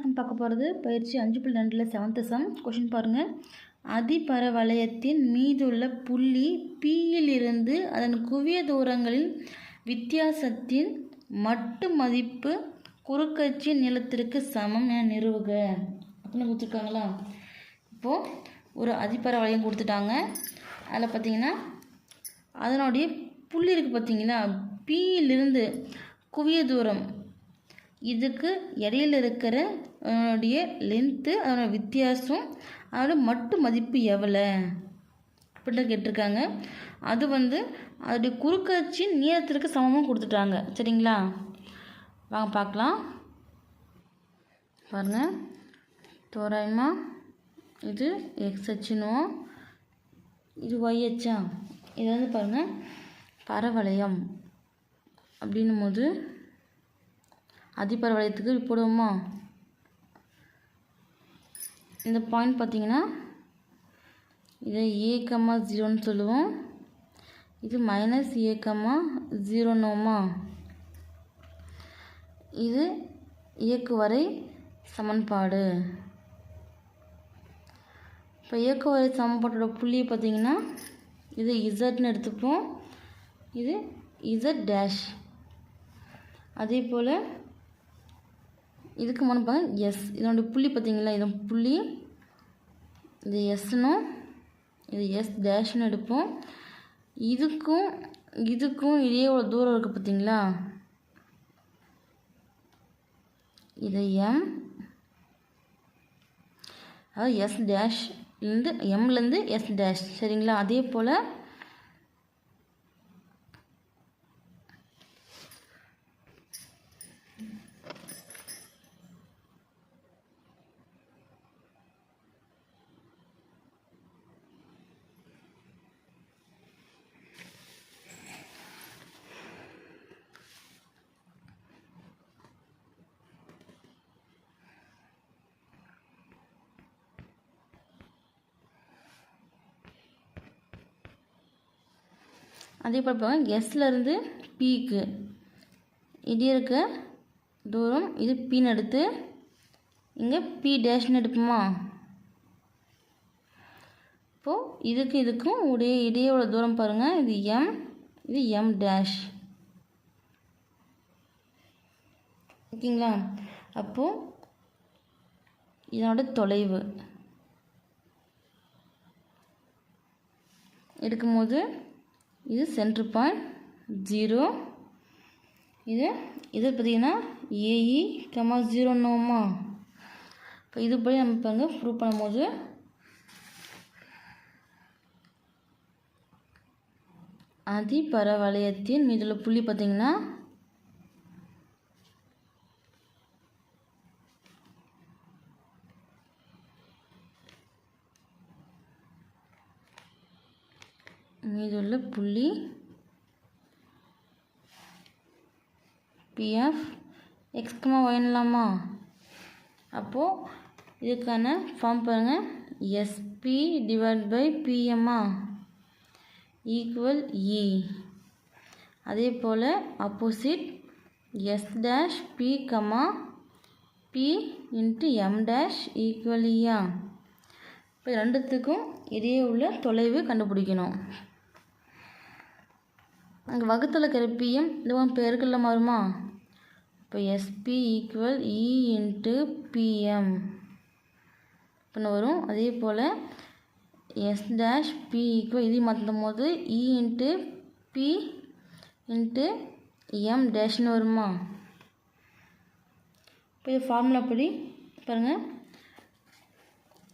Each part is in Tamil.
நம்ம பார்க்க போகிறது பயிற்சி அஞ்சு புள்ளி ரெண்டில் செவன்த்து சம் கொஷின் பாருங்கள் அதிபரவளையத்தின் மீதுள்ள புள்ளி பியிலிருந்து அதன் குவிய தூரங்களின் வித்தியாசத்தின் மட்டு மதிப்பு குறுக்கட்சி நிலத்திற்கு சமம் என நிறுவுக. அப்படின்னு கொடுத்துருக்காங்களா? இப்போது ஒரு அதிபரவளையம் கொடுத்துட்டாங்க. அதில் பார்த்தீங்கன்னா அதனுடைய புள்ளி இருக்குது பார்த்திங்களா பியிலிருந்து குவிய தூரம் இதுக்கு இடையில இருக்கிற அதனுடைய லென்த்து அதோட வித்தியாசம் அதோட மட்டு மதிப்பு எவ்வளோ? அப்படின்னு கேட்டிருக்காங்க. அது வந்து அதோடைய குறுக்கட்சி நீளத்திற்கு சமமாக கொடுத்துட்டாங்க. சரிங்களா? வாங்க பார்க்கலாம். பாருங்கள் தோராயமாக இது எக்ஸ் அச்சுனுவோம் இது ஒய் அச்சா? இது வந்து பாருங்கள் பரவளையம் அப்படின்னும் போது அதிபரவளையத்துக்கு இப்படி போடுவோமா? இந்த பாயிண்ட் பார்த்தீங்கன்னா இதை ஏ கம்மா ஜீரோன்னு சொல்லுவோம். இது மைனஸ் ஏ கம்மா ஜீரோனோமா இது இயக்குவரை சமன்பாடு. இப்போ இயக்குவரை சமன்பாட்டோட புள்ளியை பார்த்தீங்கன்னா இது இசட்னு எடுத்துப்போம் இது இசட் டேஷ் அதே போல் இதுக்கு முன்னாடி பார்த்தா எஸ் இதனுடைய புள்ளி பார்த்தீங்களா இதன் புள்ளி இது எஸ்னும் இது எஸ் டேஷ்னு எடுப்போம். இதுக்கும் இதுக்கும் இதே ஒரு தூரம் இருக்குது பார்த்தீங்களா இது எம் அதாவது எஸ் டேஷ்லேருந்து எம்லேருந்து எஸ் டேஷ் சரிங்களா? அதே போல் அதே போல் பாருங்கள் எஸ்லேருந்து பிக்கு இது இருக்க. தூரம். இது பின்னு எடுத்து இங்கே பி டேஷ்னு எடுப்போமா? இப்போது இதுக்கு இதுக்கும் உடைய இடையே உள்ள தூரம் பாருங்கள் இது எம் இது எம் டேஷ் ஓகேங்களா? அப்போது இதனோட தொலைவு. எடுக்கும்போது இது சென்ட்ரு பாயிண்ட் ஜீரோ. இது இது பார்த்திங்கன்னா ஏஇ கமா ஜீரோன்னோமா இப்போ இது படி நம்ம பாருங்க ப்ரூவ் பண்ணும்போது அதிபரவளையத்தின் மீதுள்ள புள்ளி பார்த்திங்கன்னா மீதுள்ள புள்ளி பிஎஃப் எக்ஸ்கமா ஒயின்லாமா அப்போது இதுக்கான ஃபார்ம் பாருங்கள் எஸ்பி டிவைட் பை பிஎம்மா ஈக்குவல் இ அதே போல் opposite S dash P comma P into M dash equal இயா இப்போ ரெண்டுத்துக்கும் இடையே உள்ள தொலைவு கண்டுபிடிக்கணும். அங்கே வகுத்தில் இருக்கிற பிஎம் இதுவும் பெருக்கல்ல மாறுமா இப்போ S P equal e E into P M அப்படின்னு வரும். அதே போல் எஸ் டேஷ் பி ஈக்குவல் இது மாற்றும் போது E into P into M டேஷ்னு வருமா? இப்போ இது ஃபார்முலா படி பாருங்கள்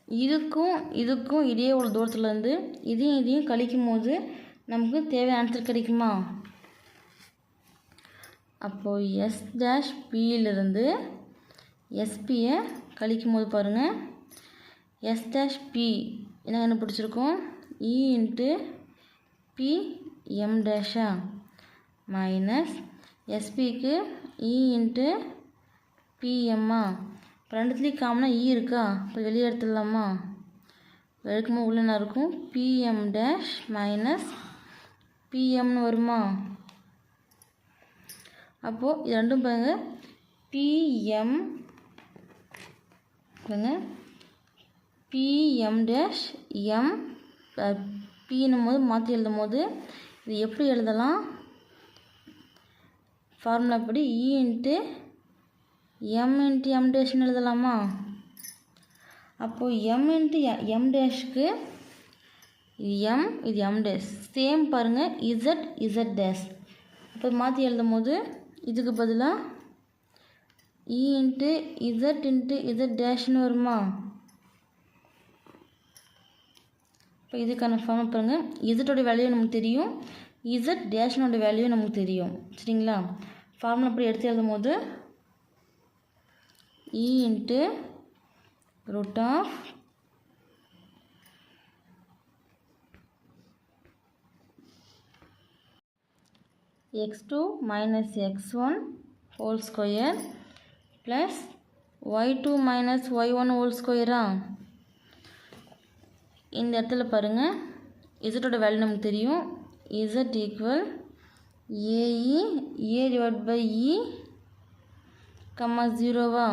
இதுக்கும் இதுக்கும் இதே உள்ள தூரத்துலேருந்து இதையும் இதையும் கழிக்கும் போது நமக்கு தேவையான ஆன்சர் கிடைக்குமா? அப்போது எஸ் டேஷ் பியிலிருந்து எஸ்பியை கழிக்கும் போது பாருங்கள் எஸ் டேஷ் பி என்ன கண்டுபிடிச்சிருக்கோம்? இ இன்ட்டு பி எம் டேஷா மைனஸ் எஸ்பிக்கு இ இன்ட்டு பிஎம்மா இப்போ ரெண்டுத்துலேயும் காமனாக இ இருக்கா? இப்போ வெளியே எடுத்துடலாமா? எடுக்கும்போது உள்ள என்ன இருக்கும்? பிஎம் டேஷ் மைனஸ் பிஎம்னு வருமா? அப்போது இது ரெண்டும் பாருங்க. பிஎம் பாருங்க. பிஎம் டேஷ் எம் பின்னும் போது மாற்றி எழுதும் போது இது எப்படி எழுதலாம்? ஃபார்முலா படி E into M into M டேஷ்னு எழுதலாமா? அப்போது எம் இன்ட்டு எம் டேஷ்க்கு இது எம் இது எம் டேஸ் சேம் பாருங்கள் இசட் இசட் டேஸ் இப்போ மாற்றி எழுதும் போது இதுக்கு பதிலாக e into Z into Z டேஷ்னு வருமா? இப்போ இதுக்கான ஃபார்ம் பாருங்கள் இசட்டோட வேல்யூ நமக்கு தெரியும். இசட் டேஷ்னோட வேல்யூ நமக்கு தெரியும். சரிங்களா? ஃபார்முலா அப்படி எடுத்து எழுதும் போது e e into root of x2 minus x1 whole square plus y2 minus y1 whole square ஆ? இந்த இடத்துல பாருங்கள் இசட்டோட வேல்யூ நமக்கு தெரியும். Z equal a e a divide by e comma ஜீரோவா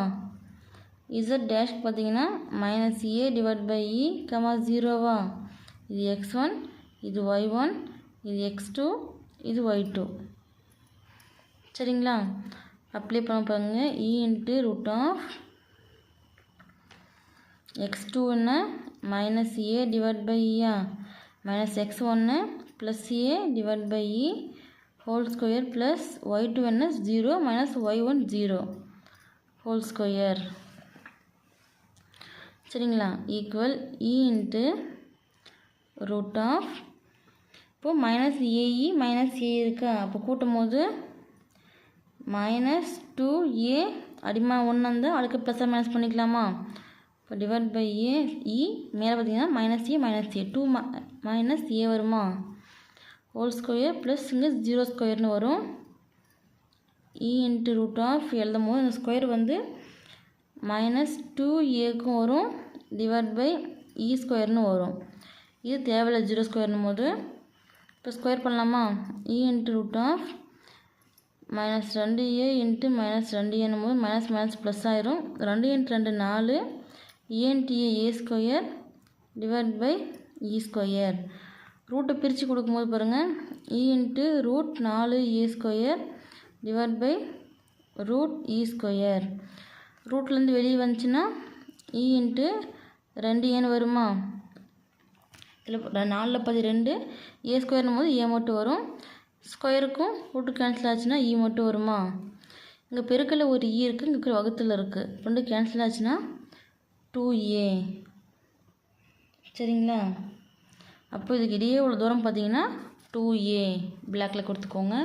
இசட் டேஷ் பார்த்தீங்கன்னா minus a divide by e comma ஜீரோவா இது எக்ஸ் ஒன் இது ஒய் ஒன் இது எக்ஸ் டூ இது ஒய் டூ சரிங்களா? அப்ளை பண்ண பாருங்கள் e into root of X two minus a divide by இயா minus X ஒன்று plus a divide by e whole square plus Y two என்ன? Zero minus Y one zero whole square சரிங்களா? Equal e into root of இப்போது minus a e minus a இருக்கா? அப்போ கூட்டும் போது மைனஸ் டூ ஏ அடிமா ஒன்று இருந்தால் அதுக்கு ப்ளஸ்ஸாக மைனஸ் பண்ணிக்கலாமா? இப்போ டிவைட் பை ஏ இ மேலே பார்த்தீங்கன்னா minus a minus a two minus a வருமா? ஹோல் ஸ்கொயர் ப்ளஸ் இங்கே ஜீரோ ஸ்கொயர்னு வரும். இ இன்ட்டு ரூட் ஆஃப் எழுதும் போது இந்த ஸ்கொயர் வந்து மைனஸ் டூ ஏக்கும் வரும். டிவைட் பை இ ஸ்கொயர்னு வரும். இது தேவையில்லை ஜீரோ ஸ்கொயர்னும் போது. இப்போ ஸ்கொயர் பண்ணலாமா? E into root of minus ரெண்டு ஏ இன்ட்டு மைனஸ் ரெண்டு ஏன்னும் போது மைனஸ் மைனஸ் ப்ளஸ் ஆயிரும். ரெண்டு இன்ட்டு ரெண்டு நாலு and a a square divide by e square ரூட்டை பிரித்து கொடுக்கும்போது பாருங்கள் இ e இன்ட்டு ரூட் நாலு a square divide by root e square ரூட்லேருந்து வெளியே வந்துச்சுன்னா e இ இன்ட்டு ரெண்டு ஏன்னு வருமா? இல்லை நாலில் பதி ரெண்டு ஏ ஸ்கொயர்னும் போது ஏ மட்டும் வரும். ஸ்கொயருக்கும் ரூட்டு கேன்சல் ஆச்சுன்னா இ மட்டும் வருமா? இங்கே பெருக்கல்ல ஒரு e இ இருக்குது இங்கே இருக்கிற வகுத்தில் இருக்குது ரெண்டு கேன்சல் ஆச்சுன்னா டூ ஏ சரிங்களா? அப்போ இதுக்கு இடையே உள்ள தூரம் பார்த்தீங்கன்னா டூ ஏ பிளாக்கில் கொடுத்துக்கோங்க.